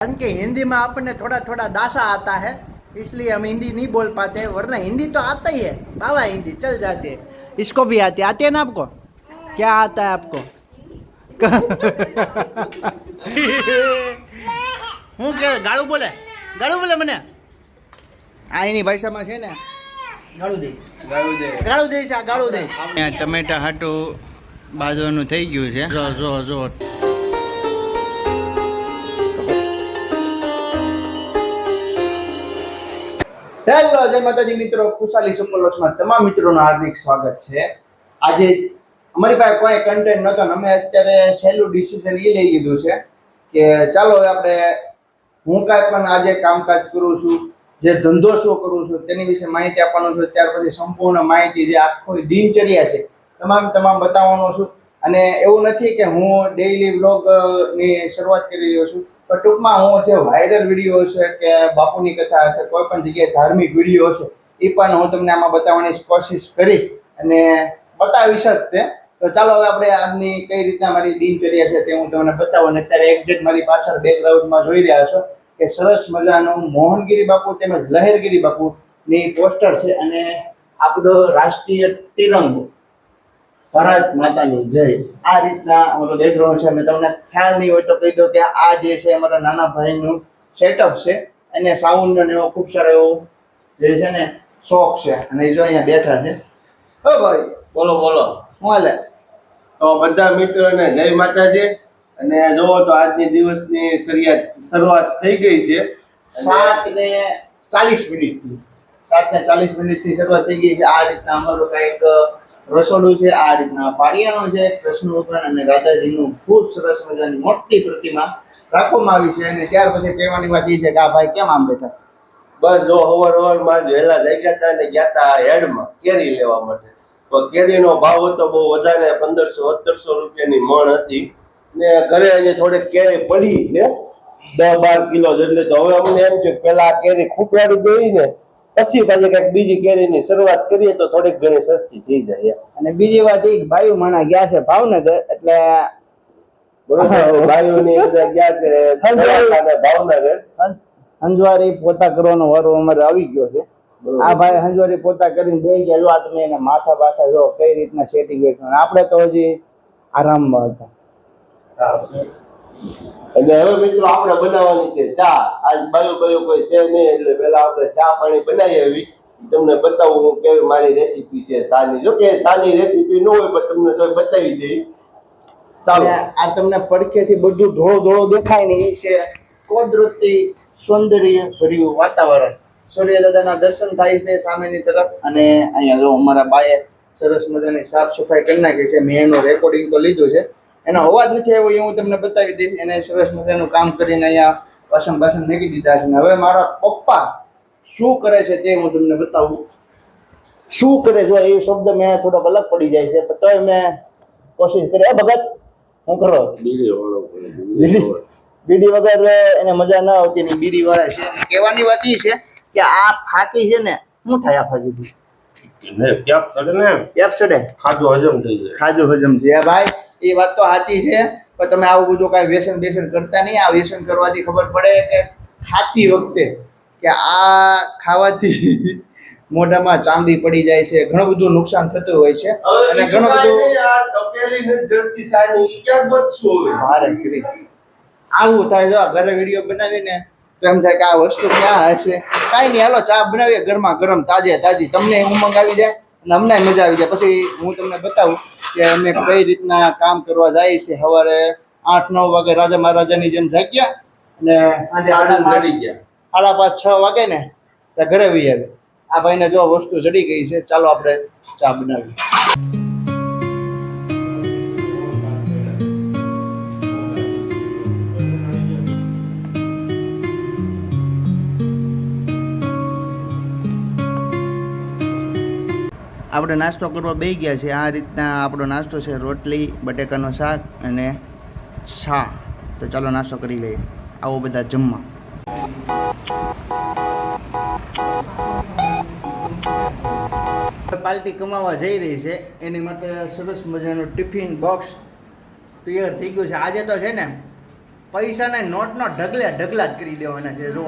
कारण कि हिंदी में अपने थोड़ा थोड़ा डासा आता है इसलिए हम हिंदी नहीं बोल पाते वरना हिंदी तो आता ही है बाबा हिंदी चल जाती है इसको भी आती है आती है ना आपको क्या आता है आपको હું કે ગાળું બોલે ગાળું બોલે મને આ એની ભાષામાં છે ને ગાળું દે ગાળું દે છે આ ગાળું દે ટમેટા હાટું બાજવાનું થઈ ગયું છે જો જો જો હેલો, જય માતાજી મિત્રો. ખુશાલી સુપરલોક્સમાં તમામ મિત્રોનું હાર્દિક સ્વાગત છે. આજે અમારી પાસે કોઈ કન્ટેન્ટ નહોતો અમે અત્યારે સહેલું ડિસિઝન એ લઈ લીધું છે કે ચાલો આપણે હું કાંઈ પણ આજે કામકાજ કરું છું, જે ધંધો શું કરું છું તેની વિશે માહિતી આપવાનું છું, ત્યાર પછી સંપૂર્ણ માહિતી જે આખો દિનચર્યા છે, તમામ તમામ બતાવવાનો છું. અને એવું નથી કે હું ડેઇલી ની શરૂઆત કરી રહ્યો છું. પણ ટૂંકમાં હું જે વાયરલ વીડિયો છે કે બાપુની કથા હશે, કોઈ પણ જગ્યાએ ધાર્મિક વીડિયો હશે એ પણ હું તમને આમાં બતાવવાની કોશિશ કરીશ અને બતાવીશ જ તે. તો ચાલો હવે આપણે આજની કઈ રીતના મારી દિનચર્યા છે તે હું તમને બતાવું અને અત્યારે એક્ઝેક્ટ મારી પાછળ બેકગ્રાઉન્ડમાં જોઈ રહ્યા છો કે સરસ મજાનું મોહનગીરી બાપુ તેમજ લહેરગીરી બાપુની પોસ્ટર છે અને આપણો રાષ્ટ્રીય તિરંગો. ભારત માતાની જય. આ રીતના અમારો બેકગ્રાઉન્ડ છે અને તમને ખ્યાલ નહીં હોય તો કહી દો કે આ જે છે અમારા નાના ભાઈનું સેટઅપ છે. અને સાઉન્ડ અને એવો ખૂબ સારો એવો જે છે ને શોખ છે. અને એ જો અહીંયા બેઠા છે. હો ભાઈ બોલો બોલો. હું હાલે? તો બધા મિત્રોને જય માતાજી. અને જોવો તો આજની દિવસની શરૂઆત શરૂઆત થઈ ગઈ છે. સાત ને ચાલીસ મિનિટથી. સાત ને ચાલીસ મિનિટથી શરૂઆત થઈ ગઈ છે. આ રીતના અમારું કંઈક રસોડું છે, આ રીતના પાડિયાનું છે, કૃષ્ણ ભગવાન અને રાધાજીનું ખૂબ સરસ મજાની મોટી પ્રતિમા રાખવામાં આવી છે અને ત્યાર પછી કહેવાની વાત એ છે કે આ ભાઈ કેમ આમ બેઠા? બસ જો હવાર હવારમાં જ વહેલા ગયા હતા ને ગયા હતા હેડમાં કેરી લેવા માટે. તો કેરીનો ભાવ હતો બહુ વધારે, પંદરસો સત્તરસો રૂપિયાની મણ હતી. ને ઘરે હજી થોડીક કેરી પડી છે દસ બાર કિલો જેટલી. તો હવે અમને એમ છે પેલા કેરી ખૂટવાડી ગઈ ને પછી પાછી કંઈક બીજી કેરીની શરૂઆત કરીએ તો થોડીક ઘણી સસ્તી થઈ જાય અને બીજી વાત એ ભાઈ માણા ગયા છે ભાવનગર એટલે ભાઈઓની બધા ગયા છે ભાવનગર. હંજવારી પોતા કરવાનો વારો અમારે આવી ગયો છે. આ ભાઈ હંજવારી પોતા કરીને બે ગયા જો આ તમે એને માથા બાથા જો કઈ રીતના સેટિંગ આપણે તો હજી આરામમાં હતા. અને હવે મિત્રો આપણે બનાવવાની છે ચા. આજ બાયો બાયો કોઈ છે નહીં, એટલે પેલા આપણે ચા પાણી બનાવી આવી. તમને બતાવું હું કેવી મારી રેસીપી છે ચાની. જો કે ચાની રેસીપી ન હોય, પણ તમને તો બતાવી દઈ. ચાલો. આ તમને પડખેથી બધું ધોળો ધોળો દેખાય ને એ છે કુદરતી સૌંદર્ય ભર્યું વાતાવરણ. સૂર્ય દાદાના દર્શન થાય છે સામેની તરફ. અને અહીંયા જો અમારા બાએ સરસ મજાની સાફ સફાઈ કરી નાખી છે. મેં એનું રેકોર્ડિંગ તો લીધું છે. એનો અવાજ નથી આવ્યો એ હું તમને બતાવી દઈશ. એને સરસ મજાનું કામ કરીને અહીંયા વાસણ બાસણ મેકી દીધા છે. અને હવે મારા પપ્પા શું કરે છે તે હું તમને બતાવું. શું કરે છે? એ શબ્દ મેં થોડોક અલગ પડી જાય છે તો તોય મેં કોશિશ કરી. એ ભગત હું કરો? બીડી બીડી વગર એને મજા ના આવતી ની બીડી વાળા છે. કહેવાની વાત એ છે કે આ ફાકી છે ને શું થાય આ ફાકી કેપ ચડે ખાધું હજમ થઈ જાય. ખાધું હજમ છે. આ ભાઈ એ વાત તો સાચી છે પણ તમે આવું બધું કાંઈ વ્યસન બેસન કરતા નહીં. આ વ્યસન કરવાથી ખબર પડે કે ખાતી વખતે કે આ ખાવાથી મોઢામાં ચાંદી પડી જાય છે ઘણું બધું નુકસાન થતું હોય છે. અને ઘણું બધું ભારે કરી. આવું થાય જો ઘરે વીડિયો બનાવીને તો એમ થાય કે આ વસ્તુ ક્યાં હશે? કાંઈ નહીં હાલો ચા બનાવીએ ગરમા ગરમ તાજે તાજી. તમને ઉમંગ આવી જાય અને અમને મજા આવી જાય. પછી હું તમને બતાવું કે અમે કઈ રીતના કામ કરવા જાય છે. સવારે આઠ નવ વાગે રાજા મહારાજાની જેમ જાગ્યા અને આજે પાંચ ગયા. સાડા પાંચ છ વાગે ને ત્યાં ઘરે આવી આવે આ ભાઈને જો વસ્તુ ચડી ગઈ છે ચાલો આપણે ચા બનાવીએ. આપણે નાસ્તો કરવા બેસી ગયા છે આ રીતના આપણો નાસ્તો છે રોટલી, બટેકાનો શાક અને છા. તો ચાલો નાસ્તો કરી લઈએ. આવો બધા જમવા. પાર્ટી કમાવા જઈ રહી છે. એની માટે સરસ મજાનું ટિફિન બોક્સ તૈયાર થઈ ગયું છે. આજે તો છે ને પૈસાને નોટનો ઢગલા ઢગલા જ કરી દેવાના છે જો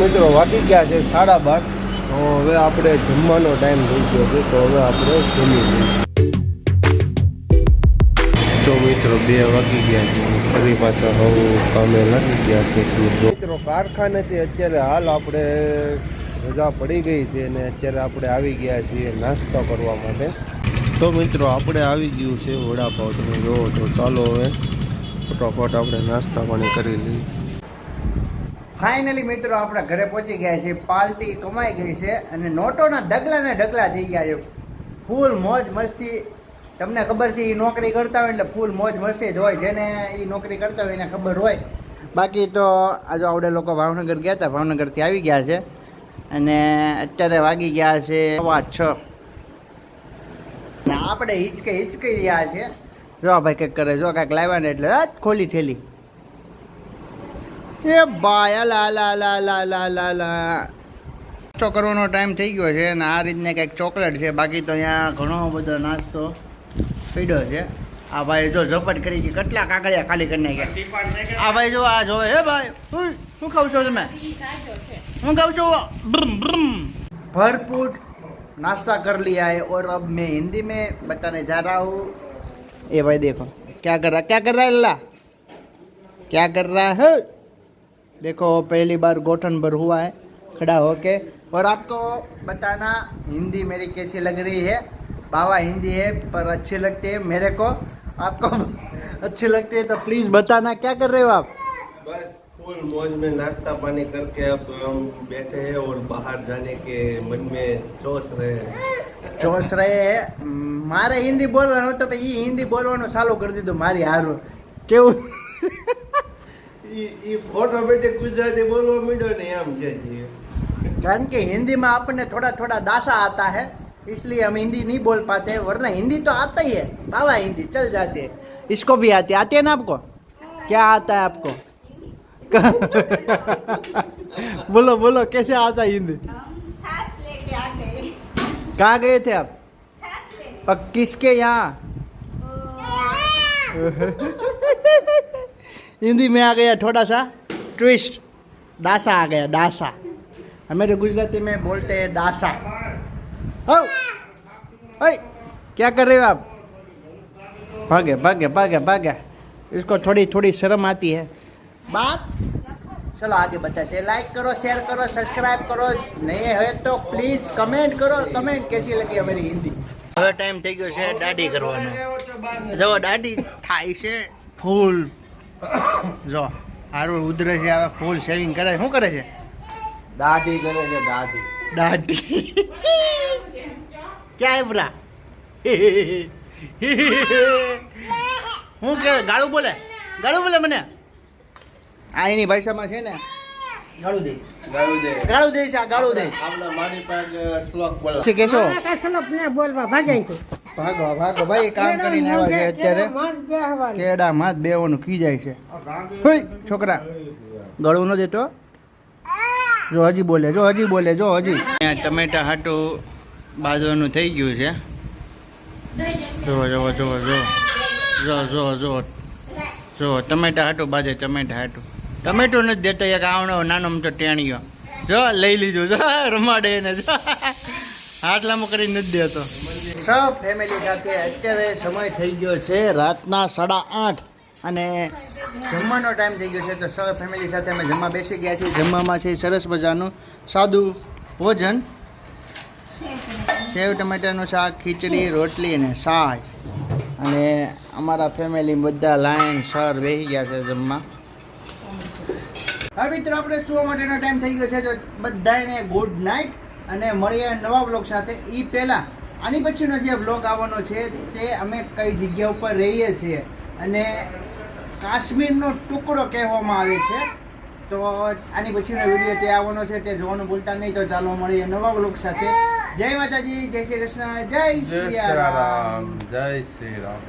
મિત્રો વાગી ગયા છે સાડા બાર. તો હવે આપણે જમવાનો ટાઈમ થઈ ગયો છે તો હવે આપણે જમી લઈએ. તો મિત્રો બે વાગી ગયા છે. ફરી પાછા હવે કામે લાગી ગયા છે. મિત્રો કારખાનેથી અત્યારે હાલ આપણે રજા પડી ગઈ છે અને અત્યારે આપણે આવી ગયા છીએ નાસ્તો કરવા માટે. તો મિત્રો આપણે આવી ગયું છે વડાપાવ. તમે જોવો તો ચાલો હવે. ફટાફટ આપણે નાસ્તા પાણી કરી લઈએ. ફાઇનલી મિત્રો, આપણા ઘરે પહોંચી ગયા છે. પાર્ટી કમાઈ ગઈ છે અને નોટોના ડગલા ને ઢગલા થઈ ગયા છે. ફૂલ મોજ મસ્તી. તમને ખબર છે એ નોકરી કરતા હોય એટલે ફૂલ મોજ મસ્તી જ હોય. જેને એ નોકરી કરતા હોય એને ખબર હોય. બાકી તો આજે આવડે લોકો ભાવનગર ગયા હતા. ભાવનગરથી આવી ગયા છે. અને અત્યારે વાગી ગયા છે સવા છ. આપણે હિચકે હિચકી રહ્યા છે. જો ભાઈ કંઈક કરે, જો કાંઈક લાવ્યા ને એટલે ખોલી ઠેલી. એ બાય લા લા લા લા લા લા લા નાસ્તો કરવાનો ટાઈમ થઈ ગયો છે અને આ રીતને કંઈક ચોકલેટ છે બાકી તો અહીંયા ઘણો બધો નાસ્તો પીડ્યો છે આ ભાઈ જો ઝપટ કરી છે કેટલા કાકડિયા ખાલી કરી નાખ્યા આ ભાઈ જો આ જોવે હે ભાઈ હું શું ખાવ છો તમે હું ખાવ છું બ્રમ બ્રમ भरपूर नाश्ता कर लिया है और अब मैं हिंदी में बताने जा रहा हूँ ये भाई देखो क्या कर रहा क्या कर रहा है अल्लाह क्या कर रहा है देखो पहली बार गोठन भर हुआ है खड़ा होके और आपको बताना हिंदी मेरी कैसी लग रही है बाबा हिंदी है पर अच्छी लगती है मेरे को आपको अच्छी लगती है तो प्लीज़ बताना क्या कर रहे हो आप बस फुल मौज में नाश्ता पानी करके अब हम बैठे हैं और बाहर जाने के मन में जोश रहे हैं જોશ રહે હે મારે હિન્દી બોલવાનું તો એ હિન્દી બોલવાનું ચાલુ કરી દીધું મારી હારું કેવું ઈ ઈ ઓટોમેટિક ગુજરાતી બોલવા માંડ્યો ને એમ છે જી. કારણ કે हिंदी में अपने थोड़ा थोड़ा डासा आता है इसलिए हम हिंदी नहीं बोल पाते वरना हिंदी तो आता ही है बाबा हिंदी चल जाते हैं इसको भी आती है आती है ना आपको क्या आता है आपको बोलो बोलो कैसे आता है हिंदी हम छाछ लेके आ गए कहाँ गए थे आप छाछ ले पर किसके यहाँ हिंदी में आ गया थोड़ा सा ट्विस्ट डासा आ गया डासा हमारे गुजराती में बोलते हैं डासा ओ ओए क्या कर रहे हो आप भागे भागे भागे भागे इसको थोड़ी थोड़ी शर्म आती है बात चलो आगे बताते हैं लाइक करो शेयर करो सब्सक्राइब करो नए है तो प्लीज कमेंट करो कमेंट कैसी लगी हमारी हिंदी હવે ટાઈમ થઈ ગયો છે દાઢી કરવાનો જો દાઢી થાય છે ફૂલ જો હારું ઉધરે છે હવે ફૂલ શેવિંગ કરે શું કરે છે? દાઢી કરે છે દાઢી. દાઢી. ક્યાં એવરા હું કે ગાળું બોલે? ગાળું બોલે મને? આ એની ભાષામાં છે ને ગાળું દે. ગાળું દે. ગાળું દે છે આ ગાળું દે. આપણા મારી પાસે શ્લોક બોલો. છે કેશો? શ્લોક ને બોલવા ભાગાય તો. ભાગો ભાગો. ભાઈ કામ કરીને આવ્યા છે અત્યારે. કેડામાં જ બેવાનું કી જાય છે? છોકરા ગળું ન દેતો. જો હજી બોલે જો હજી બોલે જો હજી. ટમેટા હાટું બાજવાનું થઈ ગયું છે. જો જો જો જો જો જો જો જો ટમેટા હાટું બાજે ટમેટા હાટું. ટમેટું નથી દેતો એક આવણો નાનો મોટો ટેણીઓ જો લઈ લીધું. જો રમાડે એને. જો. હાટલામાં કરી નથી દેતો. ફેમિલી સાથે અત્યારે સમય થઈ ગયો છે રાતના સાડા આઠ અને જમવાનો ટાઈમ થઈ ગયો છે. તો સૌ ફેમિલી સાથે અમે જમવા બેસી ગયા છીએ. જમવામાં છે સરસ મજાનું સાદું ભોજન. સેવ ટમેટાનું શાક, ખીચડી, રોટલી અને છાશ અને અમારા ફેમિલી બધા લાઈન સર બેસી ગયા છે જમવા. હવે મિત્રો, આપણે સુવા માટેનો ટાઈમ થઈ ગયો છે. તો બધાને ગુડ નાઇટ અને મળીએ નવા બ્લોગ સાથે. એ પહેલાં આની પછીનો જે બ્લોગ આવવાનો છે તે અમે કઈ જગ્યા ઉપર રહીએ છીએ અને કાશ્મીરનો ટુકડો કહેવામાં આવે છે. તો આની પછીનો વીડિયો તે આવવાનો છે તે જોવાનું ભૂલતા નહીં તો ચાલો મળીએ નવા બ્લોગ સાથે. જય માતાજી જય શ્રી કૃષ્ણ જય શ્રી રામ. જય શ્રી રામ.